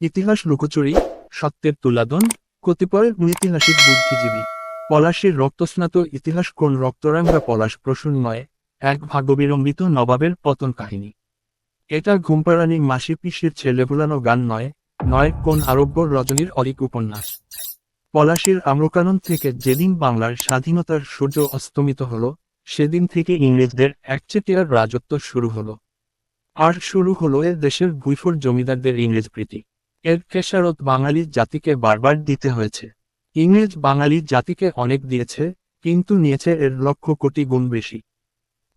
ইতিহাস লুকোচুরি, সত্যের তুলাদন, কতিপয় ঐতিহাসিক বুদ্ধিজীবী। পলাশীর রক্তস্নাত ইতিহাস কোন রক্তরাঙ্গা পলাশ প্রসূন নয়, এক ভাগ্যবিলম্বিত নবাবের পতন কাহিনী। এটা ঘুমপাড়ানি মাসি পিসির ছেলে ভুলানো গান নয় নয় কোন আরব্য রজনীর অলিক উপন্যাস। পলাশীর আম্রকানন থেকে যেদিন বাংলার স্বাধীনতার সূর্য অস্তমিত হল, সেদিন থেকে ইংরেজদের একচেটিয়ার রাজত্ব শুরু হলো। আর শুরু হলো এ দেশের ভুইফোর জমিদারদের ইংরেজ প্রীতি। এর খেসারত বাঙালি জাতিকে বারবার দিতে হয়েছে। ইংরেজ বাঙালি জাতিকে অনেক দিয়েছে, কিন্তু নিয়েছে এর লক্ষ কোটি গুণ বেশি।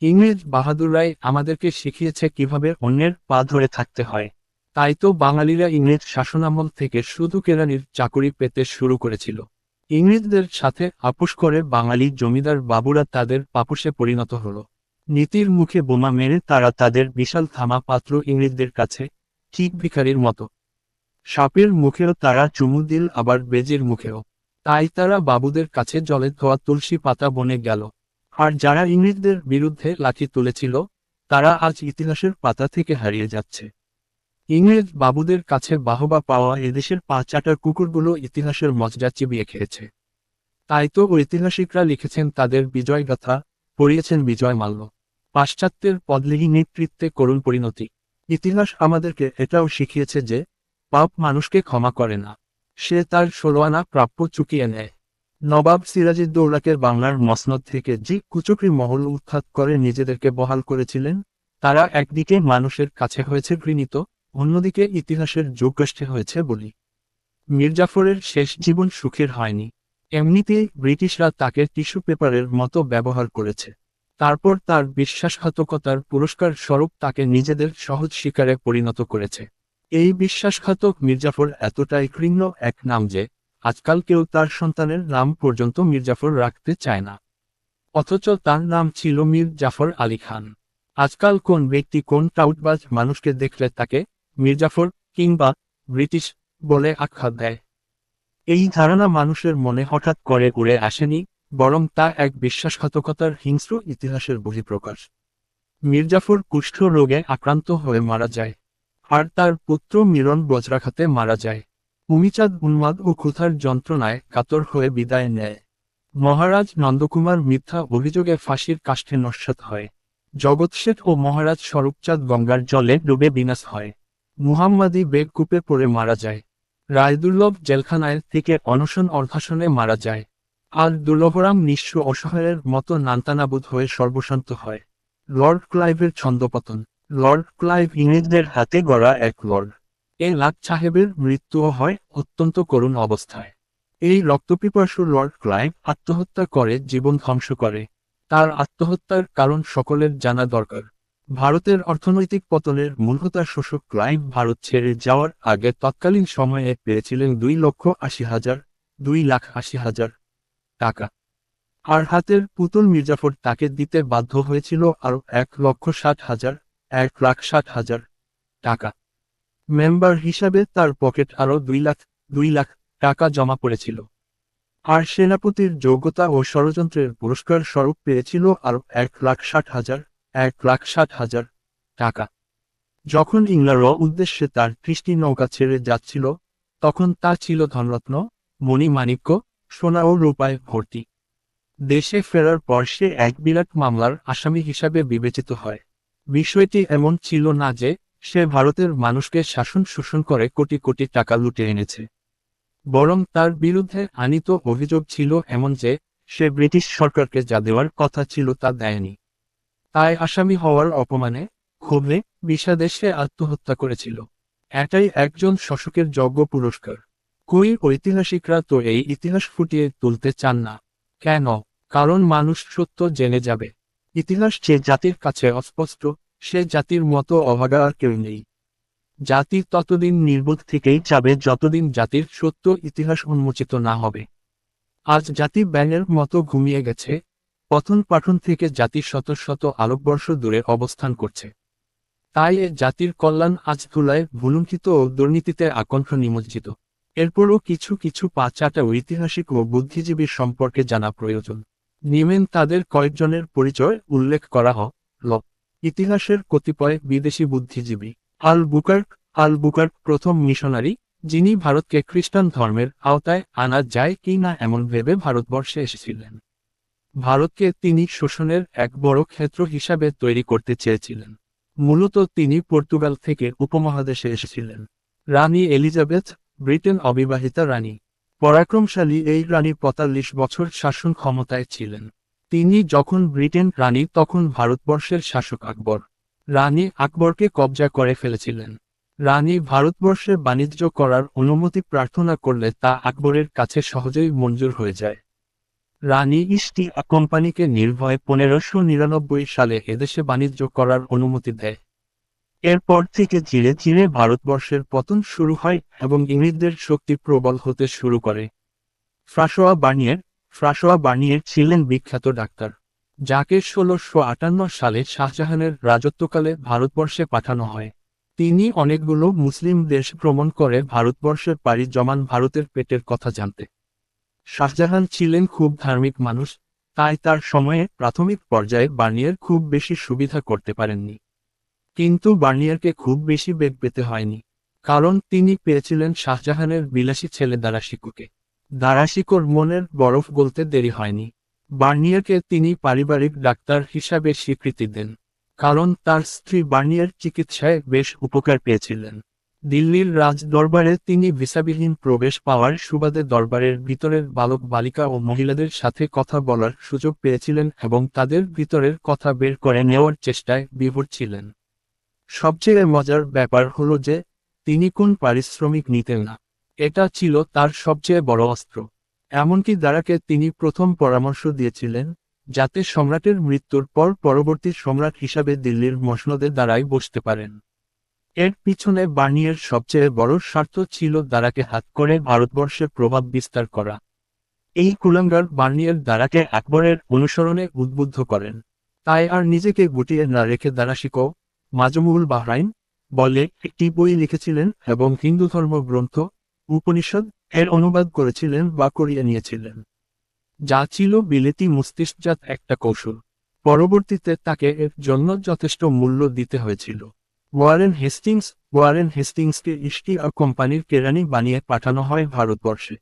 ইংরেজ বাহাদুর রায় আমাদেরকে শিখিয়েছে কীভাবে অন্যের পা ধরে থাকতে হয়। তাই তো বাঙালিরা ইংরেজ শাসনামল থেকে শুধু কেরানির চাকুরি পেতে শুরু করেছিল। ইংরেজদের সাথে আপোষ করে বাঙালি জমিদার বাবুরা তাদের পাপুষে পরিণত হল। নীতির মুখে বোমা মেরে তারা তাদের বিশাল থামা পাত্র ইংরেজদের কাছে ঠিক ভিখারির মতো সাপের মুখেও তারা চুমু দিল, আবার বেজের মুখেও। তাই তারা বাবুদের কাছে জলে ধোয়া তুলসী পাতা বনে গেল। আর যারা ইংরেজদের বিরুদ্ধে লাঠি তুলেছিল, তারা আজ ইতিহাসের পাতা থেকে হারিয়ে যাচ্ছে। ইংরেজ বাবুদের কাছে বাহবা পাওয়া এদেশের পা চাটার কুকুরগুলো ইতিহাসের মজা চিবিয়ে খেয়েছে। তাই তো ঐতিহাসিকরা লিখেছেন তাদের বিজয়গাথা পড়িয়েছেন বিজয় মাল্য। পাশ্চাত্যের পদলিহী নেতৃত্বে করুণ পরিণতি। ইতিহাস আমাদেরকে এটাও শিখিয়েছে যে পাপ মানুষকে ক্ষমা করে না। সে তার ষোলোয়ানা প্রাপ্য চুকিয়ে নেয় নবাব সিরাজউদ্দৌলাকের বাংলার মসনদ থেকে যে কুচক্রি মহল উৎখাত করে নিজেদেরকে বহাল করেছিলেন, তারা একদিকে মানুষের কাছে হয়েছে ঘৃণিত, অন্যদিকে ইতিহাসের যোগ্যষ্ঠে হয়েছে বলি। মির্জাফরের শেষ জীবন সুখের হয়নি। এমনিতেই ব্রিটিশরা তাকে টিস্যু পেপারের মতো ব্যবহার করেছে। তারপর তার বিশ্বাসঘাতকতার পুরস্কার স্বরূপ তাকে নিজেদের সহজ শিকারে পরিণত করেছে। এই বিশ্বাসঘাতক মির্জাফর এতটাই ঘৃণ্য এক নাম যে, আজকাল কেউ তার সন্তানের নাম পর্যন্ত মির্জাফর রাখতে চায় না। অথচ তার নাম ছিল মীর জাফর আলী খান। আজকাল কোন ব্যক্তি কোন টাউটবাজ মানুষকে দেখলে তাকে মির্জাফর কিংবা ব্রিটিশ বলে আখ্যা দেয়। এই ধারণা মানুষের মনে হঠাৎ করে উড়ে আসেনি, বরং তা এক বিশ্বাসঘাতকতার হিংস্র ইতিহাসের বহিঃপ্রকাশ। মির্জাফর কুষ্ঠ রোগে আক্রান্ত হয়ে মারা যায়। আর তার পুত্র মিরন বজ্রাঘাতে মারা যায়। উমিচাঁদ উন্মাদ ও ক্ষুধার যন্ত্রণায় কাতর হয়ে বিদায় নেয়। মহারাজ নন্দকুমার মিথ্যা অভিযোগে ফাঁসির কাষ্ঠে নস্বাত হয়। জগৎশেঠ ও মহারাজ স্বরূপচাঁদ গঙ্গার জলে ডুবে বিনাশ হয়। মুহাম্মাদি বেগ কূপে পড়ে মারা যায়। রায়দুর্লভ জেলখানায় থেকে অনশন অর্ধাসনে মারা যায়। আর দুর্লভরাম নিঃস্ব অসহায়ের মতো নান্তানাবুদ হয়ে সর্বশান্ত হয়। লর্ড ক্লাইভের ছন্দপতন। লর্ড ক্লাইভ ইংরেজদের হাতে গড়া এক লর্ড। এ লাট সাহেবের মৃত্যুও হয় অত্যন্ত করুণ অবস্থায়। এই রক্তপিপাসু লর্ড ক্লাইভ আত্মহত্যা করে, জীবন ধ্বংস করে। তার আত্মহত্যার কারণ সকলের জানা দরকার। ভারতের অর্থনৈতিক পতনের মূলহতা শোষক ক্লাইভ ভারত ছেড়ে যাওয়ার আগে তৎকালীন সময়ে পেয়েছিলেন দুই লক্ষ আশি হাজার, দুই লাখ আশি হাজার টাকা। আর হাতের পুতুল মির্জাফর তাকে দিতে বাধ্য হয়েছিল আরও এক লক্ষ ষাট হাজার এক লাখ ষাট হাজার টাকা। মেম্বার হিসাবে তার পকেট আরও দুই লাখ দুই লাখ টাকা জমা পড়েছিল। আর সেনাপতির যোগ্যতা ও ষড়যন্ত্রের পুরস্কার স্বরূপ পেয়েছিল আরও এক লাখ ষাট হাজার, এক লাখ ষাট হাজার টাকা। যখন ইংলার উদ্দেশ্যে তার কৃষ্টি নৌকা ছেড়ে যাচ্ছিল, তখন তা ছিল ধনরত্ন মণিমাণিক্য সোনা ও রূপায় ভর্তি। দেশে ফেরার পর সে এক বিরাট মামলার আসামি হিসাবে বিবেচিত হয়। বিষয়টি এমন ছিল না যে, সে ভারতের মানুষকে শাসন শোষণ করে কোটি কোটি টাকা লুটে এনেছে। বরং তার বিরুদ্ধে আনিত অভিযোগ ছিল এমন যে, সে ব্রিটিশ সরকারকে যা দেওয়ার কথা ছিল তা দেয়নি। তাই আসামি হওয়ার অপমানে, ক্ষোভে, বিষাদে সে আত্মহত্যা করেছিল। এটাই একজন শশকের যজ্ঞ পুরস্কার। কই ঐতিহাসিকরা তো এই ইতিহাস ফুটিয়ে তুলতে চান না। কেন? কারণ মানুষ সত্য জেনে যাবে। ইতিহাস যে জাতির কাছে অস্পষ্ট, সে জাতির মতো অভাগা আর কেউ নেই। জাতি ততদিন নির্বোধ থেকেই যাবে যতদিন জাতির সত্য ইতিহাস উন্মোচিত না হবে। আজ জাতি ব্যাঙের মতো ঘুমিয়ে গেছে পথন পাঠন থেকে জাতি শত শত আলোকবর্ষ দূরে অবস্থান করছে। তাই এ জাতির কল্যাণ আজ ধুলায় ভুলুণ্ঠিত ও দুর্নীতিতে আকণ্ঠ নিমজ্জিত। এরপরও কিছু কিছু পাঁচাটা ঐতিহাসিক ও বুদ্ধিজীবীর সম্পর্কে জানা প্রয়োজন। নিমেন তাদের কয়েকজনের পরিচয় উল্লেখ করা হল ইতিহাসের কতিপয় বিদেশি বুদ্ধিজীবী। আল বুকার্ক আল বুকার্ক প্রথম মিশনারি, যিনি ভারতকে খ্রিস্টান ধর্মের আওতায় আনা যায় কি না এমন ভেবে ভারতবর্ষে এসেছিলেন। ভারতকে তিনি শোষণের এক বড় ক্ষেত্র হিসাবে তৈরি করতে চেয়েছিলেন। মূলত তিনি পর্তুগাল থেকে উপমহাদেশে এসেছিলেন। রানী এলিজাবেথ, ব্রিটেন অবিবাহিতা রানী। পরাক্রমশালী এই রানী পঁয়তাল্লিশ বছর শাসন ক্ষমতায় ছিলেন। তিনি যখন ব্রিটেন রানী, তখন ভারতবর্ষের শাসক আকবর। রানী আকবরকে কবজা করে ফেলেছিলেন। রানী ভারতবর্ষে বাণিজ্য করার অনুমতি প্রার্থনা করলে তা আকবরের কাছে সহজেই মঞ্জুর হয়ে যায়। রানী ইস্টি কোম্পানিকে নির্ভয়ে পনেরোশো নিরানব্বই সালে এদেশে বাণিজ্য করার অনুমতি দেয়। এরপর থেকে ধীরে ধীরে ভারতবর্ষের পতন শুরু হয় এবং ইংরেজদের শক্তি প্রবল হতে শুরু করে। ফ্রাসোয়া বার্নিয়ার ফ্রাসোয়া বার্নিয়ার ছিলেন বিখ্যাত ডাক্তার, যাকে ষোলোশো আটান্ন সালে শাহজাহানের রাজত্বকালে ভারতবর্ষে পাঠানো হয়। তিনি অনেকগুলো মুসলিম দেশ ভ্রমণ করে ভারতবর্ষের পাড়ি জমান ভারতের পেটের কথা জানতে। শাহজাহান ছিলেন খুব ধার্মিক মানুষ, তাই তার সময়ে প্রাথমিক পর্যায়ে বার্নিয়ার খুব বেশি সুবিধা করতে পারেননি। কিন্তু বার্নিয়ারকে খুব বেশি বেগ পেতে হয়নি, কারণ তিনি পেয়েছিলেন শাহজাহানের বিলাসী ছেলে দারাশিকুকে। দারাশিকোর মনের বরফ গলতে দেরি হয়নি। বার্নিয়ারকে তিনি পারিবারিক ডাক্তার হিসাবে স্বীকৃতি দেন, কারণ তার স্ত্রী বার্নিয়ার চিকিৎসায় বেশ উপকার পেয়েছিলেন। দিল্লির রাজ দরবারে তিনি ভিসাবিহীন প্রবেশ পাওয়ার সুবাদে দরবারের ভিতরের বালক বালিকা ও মহিলাদের সাথে কথা বলার সুযোগ পেয়েছিলেন এবং তাদের ভিতরের কথা বের করে নেওয়ার চেষ্টায় বিভোর ছিলেন। সবচেয়ে মজার ব্যাপার হলো যে, তিনি কোন পারিশ্রমিক নিতেন না। এটা ছিল তার সবচেয়ে বড় অস্ত্র। এমনকি দ্বারাকে তিনি প্রথম পরামর্শ দিয়েছিলেন, যাতে সম্রাটের মৃত্যুর পর পরবর্তী সম্রাট হিসাবে দিল্লির মসনদে দ্বারাই বসতে পারেন। এর পিছনে বার্নিয়ের সবচেয়ে বড় স্বার্থ ছিল দ্বারাকে হাত করে ভারতবর্ষে প্রভাব বিস্তার করা। এই কুলাঙ্গার বার্নিয়ের দ্বারাকে আকবরের অনুসরণে উদ্বুদ্ধ করেন। তাই আর নিজেকে গুটিয়ে না রেখে দ্বারা শিখো মাজমুল বাহরাইন বলে একটি বই লিখেছিলেন এবং হিন্দু ধর্ম গ্রন্থ উপনিষদ এর অনুবাদ করেছিলেন বা করিয়ে নিয়েছিলেন। যা ছিল বিলেতি মস্তিষ্কজাত একটা কৌশল। পরবর্তীতে তাকে এর জন্য যথেষ্ট মূল্য দিতে হয়েছিল। ওয়ারেন হেস্টিংস, ওয়ারেন হেস্টিংসকে ইস্টি আর কোম্পানির কেরানি বানিয়ে পাঠানো হয় ভারতবর্ষে।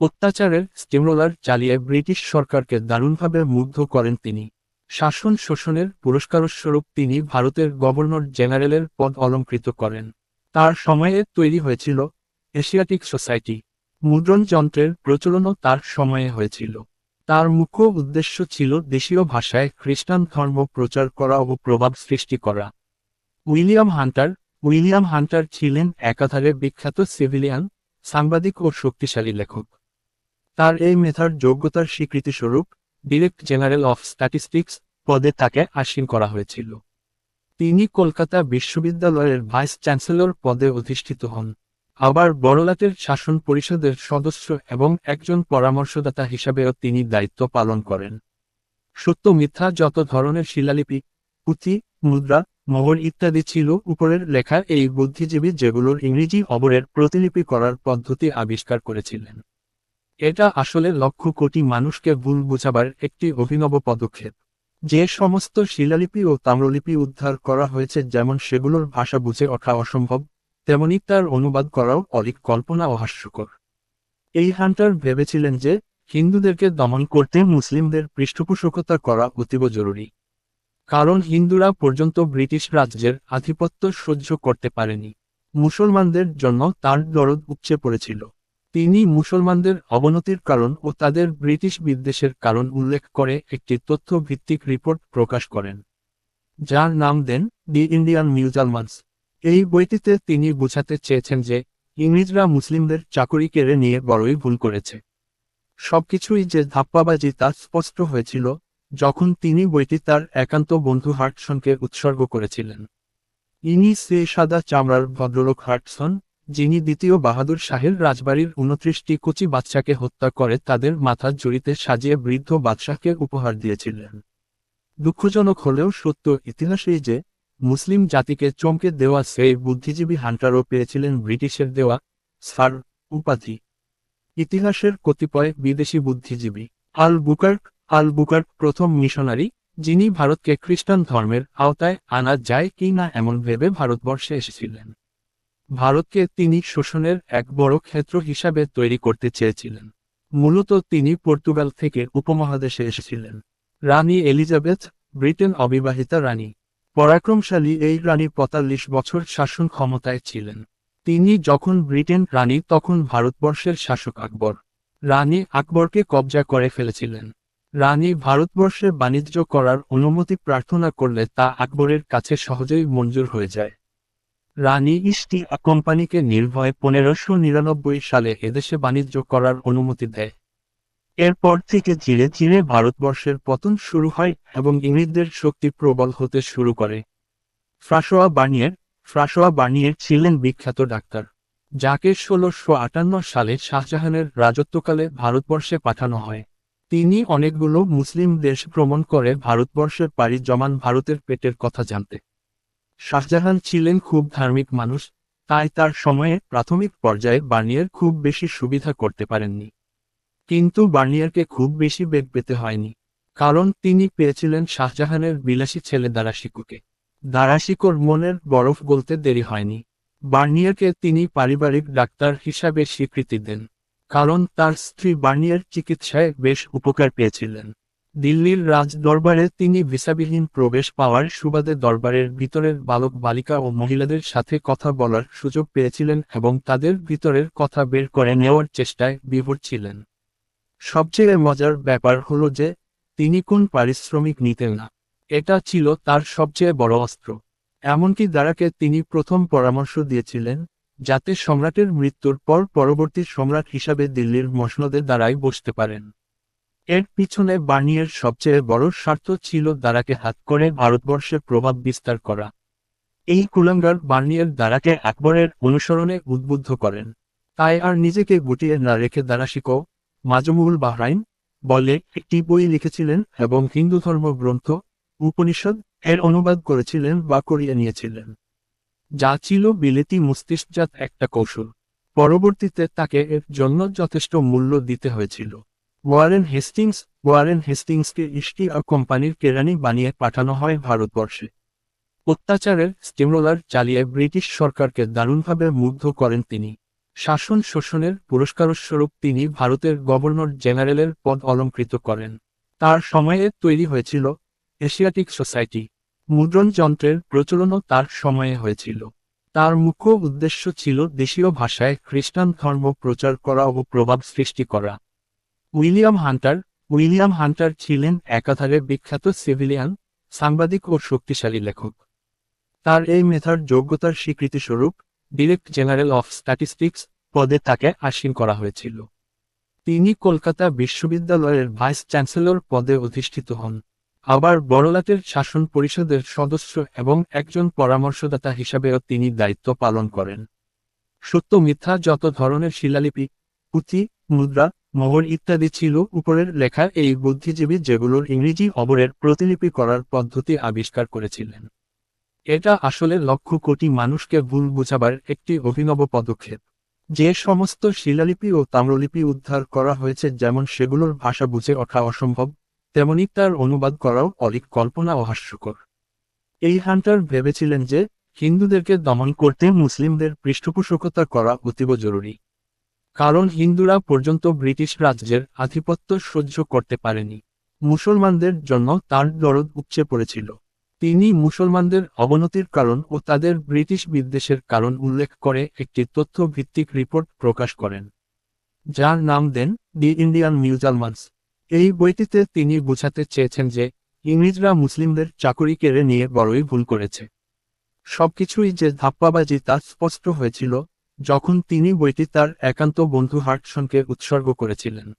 অত্যাচারের স্টিমরোলার চালিয়ে ব্রিটিশ সরকারকে দারুণভাবে মুগ্ধ করেন তিনি। শাসন শোষণের পুরস্কারস্বরূপ তিনি ভারতের গভর্নর জেনারেলের পদ অলঙ্কৃত করেন। তার সময়ে তৈরি হয়েছিল এশিয়াটিক সোসাইটি। মুদ্রণ যন্ত্রের প্রচলনও তার সময়ে হয়েছিল। তার মুখ্য উদ্দেশ্য ছিল দেশীয় ভাষায় খ্রিস্টান ধর্ম প্রচার করা ও প্রভাব সৃষ্টি করা। উইলিয়াম হান্টার উইলিয়াম হান্টার ছিলেন একাধারে বিখ্যাত সিভিলিয়ান, সাংবাদিক ও শক্তিশালী লেখক। তার এই মেধার যোগ্যতার স্বীকৃতিস্বরূপ ডিরেক্ট জেনারেল অফ স্ট্যাটিস্টিক্স পদে তাকে আসীন করা হয়েছিল। তিনি কলকাতা বিশ্ববিদ্যালয়ের ভাইস চ্যান্সেলর পদে অধিষ্ঠিত হন। আবার বড়লাটের শাসন পরিষদের সদস্য এবং একজন পরামর্শদাতা হিসাবেও তিনি দায়িত্ব পালন করেন। সত্য মিথ্যা যত ধরনের শিলালিপি, পুঁথি, মুদ্রা, মোহর ইত্যাদি ছিল উপরের লেখা এই বুদ্ধিজীবী যেগুলোর ইংরেজি অবরের প্রতিলিপি করার পদ্ধতি আবিষ্কার করেছিলেন। এটা আসলে লক্ষ কোটি মানুষকে ভুল বোঝাবার একটি অভিনব পদক্ষেপ। যে সমস্ত শিলালিপি ও তাম্রলিপি উদ্ধার করা হয়েছে যেমন সেগুলোর ভাষা বুঝে ওঠা অসম্ভব, তেমনি তার অনুবাদ করাও অলিক কল্পনা ও হাস্যকর এই হান্টার ভেবেছিলেন যে, হিন্দুদেরকে দমন করতে মুসলিমদের পৃষ্ঠপোষকতা করা অতীব জরুরি। কারণ হিন্দুরা পর্যন্ত ব্রিটিশ রাজ্যের আধিপত্য সহ্য করতে পারেনি। মুসলমানদের জন্য তার দরদ উপচে পড়েছিল। তিনি মুসলমানদের অবনতির কারণ ও তাদের ব্রিটিশ বিদ্বেষের কারণ উল্লেখ করে একটি তথ্য ভিত্তিক রিপোর্ট প্রকাশ করেন, যার নাম দেন দি ইন্ডিয়ান মিউজালমানস এই বইটিতে তিনি বোঝাতে চেয়েছেন যে ইংরেজরা মুসলিমদের চাকরি কেড়ে নিয়ে বড়ই ভুল করেছে। সবকিছুই যে ধাপ্পাবাজি তা স্পষ্ট হয়েছিল যখন তিনি বইটি তার একান্ত বন্ধু হার্টসনকে উৎসর্গ করেছিলেন। ইনি সে সাদা চামড়ার ভদ্রলোক হার্টসন যিনি দ্বিতীয় বাহাদুর শাহের রাজবাড়ির উনত্রিশটি কুচি বাদশাকে হত্যা করে তাদের মাথা জড়িতে সাজিয়ে বৃদ্ধ বাদশাহকে উপহার দিয়েছিলেন। দুঃখজনক হলেও সত্য ইতিহাস এই যে, মুসলিম জাতিকে চমকে দেওয়া সেই বুদ্ধিজীবী হান্টারও পেয়েছিলেন ব্রিটিশের দেওয়া স্যার উপাধি। ইতিহাসের কতিপয় বিদেশি বুদ্ধিজীবী, আল বুকার আল বুকার্ক প্রথম মিশনারি, যিনি ভারতকে খ্রিস্টান ধর্মের আওতায় আনা যায় কি না এমন ভেবে ভারতবর্ষে এসেছিলেন। ভারতকে তিনি শোষণের এক বড় ক্ষেত্র হিসাবে তৈরি করতে চেয়েছিলেন। মূলত তিনি পর্তুগাল থেকে উপমহাদেশে এসেছিলেন। রানী এলিজাবেথ, ব্রিটেন অবিবাহিতা রানী। পরাক্রমশালী এই রানী পঁয়তাল্লিশ বছর শাসন ক্ষমতায় ছিলেন। তিনি যখন ব্রিটেন রানী, তখন ভারতবর্ষের শাসক আকবর। রানী আকবরকে কবজা করে ফেলেছিলেন। রানী ভারতবর্ষে বাণিজ্য করার অনুমতি প্রার্থনা করলে তা আকবরের কাছে সহজেই মঞ্জুর হয়ে যায়। রানী ইস্টি কোম্পানিকে নির্ভয়ে পনেরোশো নিরানব্বই সালে এদেশে বাণিজ্য করার অনুমতি দেয়। এরপর থেকে ধীরে ধীরে ভারতবর্ষের পতন শুরু হয় এবং ইংরেজদের শক্তি প্রবল হতে শুরু করে। ফ্রাসোয়া বার্নিয়ার ফ্রাসোয়া বার্নিয়ার ছিলেন বিখ্যাত ডাক্তার, যাকে ষোলোশো আটান্ন সালে শাহজাহানের রাজত্বকালে ভারতবর্ষে পাঠানো হয়। তিনি অনেকগুলো মুসলিম দেশ ভ্রমণ করে ভারতবর্ষের পাড়ি জমান ভারতের পেটের কথা জানতে। শাহজাহান ছিলেন খুব ধার্মিক মানুষ, তাই তার সময়ে প্রাথমিক পর্যায়ে বার্নিয়ার খুব বেশি সুবিধা করতে পারেননি। কিন্তু বার্নিয়ারকে খুব বেশি বেগ পেতে হয়নি, কারণ তিনি পেয়েছিলেন শাহজাহানের বিলাসী ছেলে দারাশিকুকে। দারাশিকোর মনের বরফ গলতে দেরি হয়নি। বার্নিয়ারকে তিনি পারিবারিক ডাক্তার হিসাবে স্বীকৃতি দেন, কারণ তার স্ত্রী বার্নিয়ার চিকিৎসায় বেশ উপকার পেয়েছিলেন। দিল্লির রাজ দরবারে তিনি ভিসাবিহীন প্রবেশ পাওয়ার সুবাদে দরবারের ভিতরের বালক বালিকা ও মহিলাদের সাথে কথা বলার সুযোগ পেয়েছিলেন এবং তাদের ভিতরের কথা বের করে নেওয়ার চেষ্টায় বিভোর ছিলেন। সবচেয়ে মজার ব্যাপার হলো যে, তিনি কোন পারিশ্রমিক নিতেন না। এটা ছিল তার সবচেয়ে বড় অস্ত্র। এমনকি দ্বারাকে তিনি প্রথম পরামর্শ দিয়েছিলেন, যাতে সম্রাটের মৃত্যুর পর পরবর্তী সম্রাট হিসাবে দিল্লির মসনদে দ্বারাই বসতে পারেন। এর পিছনে বার্নিয়ের সবচেয়ে বড় স্বার্থ ছিল দ্বারাকে হাত করে ভারতবর্ষে প্রভাব বিস্তার করা। এই কুলাঙ্গার বার্নিয়ের দ্বারাকে আকবরের অনুসরণে উদ্বুদ্ধ করেন। তাই আর নিজেকে গুটিয়ে না রেখে দ্বারা দারাশিকো মাজমুল বাহরাইন বলে একটি বই লিখেছিলেন এবং হিন্দু ধর্ম গ্রন্থ উপনিষদ এর অনুবাদ করেছিলেন বা করিয়ে নিয়েছিলেন। যা ছিল বিলেতি মস্তিষ্কজাত একটা কৌশল। পরবর্তীতে তাকে এর জন্য যথেষ্ট মূল্য দিতে হয়েছিল। ওয়ারেন হেস্টিংস ওয়ারেন হেস্টিংসকে ইস্টি আর কোম্পানির কেরানি বানিয়ে পাঠানো হয় ভারতবর্ষে। অত্যাচারের স্টিমরোলার চালিয়ে ব্রিটিশ সরকারকে দারুণভাবে মুগ্ধ করেন তিনি। শাসন শোষণের পুরস্কারস্বরূপ তিনি ভারতের গভর্নর জেনারেলের পদ অলঙ্কৃত করেন। তার সময়ে তৈরি হয়েছিল এশিয়াটিক সোসাইটি। মুদ্রণ যন্ত্রের প্রচলনও তার সময়ে হয়েছিল। তার মুখ্য উদ্দেশ্য ছিল দেশীয় ভাষায় খ্রিস্টান ধর্ম প্রচার করা ও প্রভাব সৃষ্টি করা। উইলিয়াম হান্টার উইলিয়াম হান্টার ছিলেন একাধারে বিখ্যাত সিভিলিয়ান, সাংবাদিক ও শক্তিশালী লেখক। তার এই মেধার যোগ্যতার স্বীকৃতিস্বরূপ ডিরেক্ট জেনারেল অফ স্ট্যাটিস্টিক্স পদে তাকে আসীন করা হয়েছিল। তিনি কলকাতা বিশ্ববিদ্যালয়ের ভাইস চ্যান্সেলর পদে অধিষ্ঠিত হন। আবার বড়লাটের শাসন পরিষদের সদস্য এবং একজন পরামর্শদাতা হিসাবেও তিনি দায়িত্ব পালন করেন। সত্য মিথ্যা যত ধরনের শিলালিপি, পুঁথি, মুদ্রা মোহর ইত্যাদি ছিল উপরের লেখা এই বুদ্ধিজীবী যেগুলোর ইংরেজি অবরের প্রতিলিপি করার পদ্ধতি আবিষ্কার করেছিলেন। এটা আসলে লক্ষ কোটি মানুষকে ভুল বুঝাবার একটি অভিনব পদক্ষেপ। যে সমস্ত শিলালিপি ও তাম্রলিপি উদ্ধার করা হয়েছে যেমন সেগুলোর ভাষা বুঝে ওঠা অসম্ভব, তেমনি তার অনুবাদ করাও অলিক কল্পনা ও হাস্যকর। এই হান্টার ভেবেছিলেন যে হিন্দুদেরকে দমন করতে মুসলিমদের পৃষ্ঠপোষকতা করা অতীব জরুরি। কারণ হিন্দুরা পর্যন্ত ব্রিটিশ রাজ্যের আধিপত্য সহ্য করতে পারেনি। মুসলমানদের জন্য তার দরদ উপচে পড়েছিল। তিনি মুসলমানদের অবনতির কারণ ও তাদের ব্রিটিশ বিদ্বেষের কারণ উল্লেখ করে একটি তথ্য ভিত্তিক রিপোর্ট প্রকাশ করেন, যার নাম দেন দি ইন্ডিয়ান মিউজালমানস এই বইটিতে তিনি বুঝাতে চেয়েছেন যে ইংরেজরা মুসলিমদের চাকরি কেড়ে নিয়ে বড়ই ভুল করেছে। সবকিছুই যে ধাপ্পাবাজি তা স্পষ্ট হয়েছিল যখন তিনি বইটি তার একান্ত বন্ধু হার্টসনকে উৎসর্গ করেছিলেন।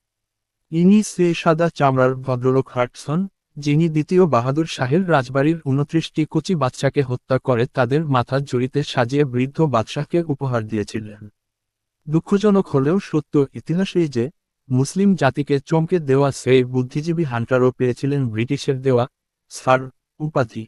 ইনি সে সাদা চামড়ার ভদ্রলোক হার্টসন, যিনি দ্বিতীয় বাহাদুর শাহের রাজবাড়ির উনত্রিশটি কচি বাচ্চাকে হত্যা করে তাদের মাথা জড়িতে সাজিয়ে বৃদ্ধ বাদশাহকে উপহার দিয়েছিলেন। দুঃখজনক হলেও সত্য ইতিহাসেই যে, মুসলিম জাতিকে চমকে দেওয়া সেই বুদ্ধিজীবী হান্টারও পেয়েছিলেন ব্রিটিশের দেওয়া সার উপাধি।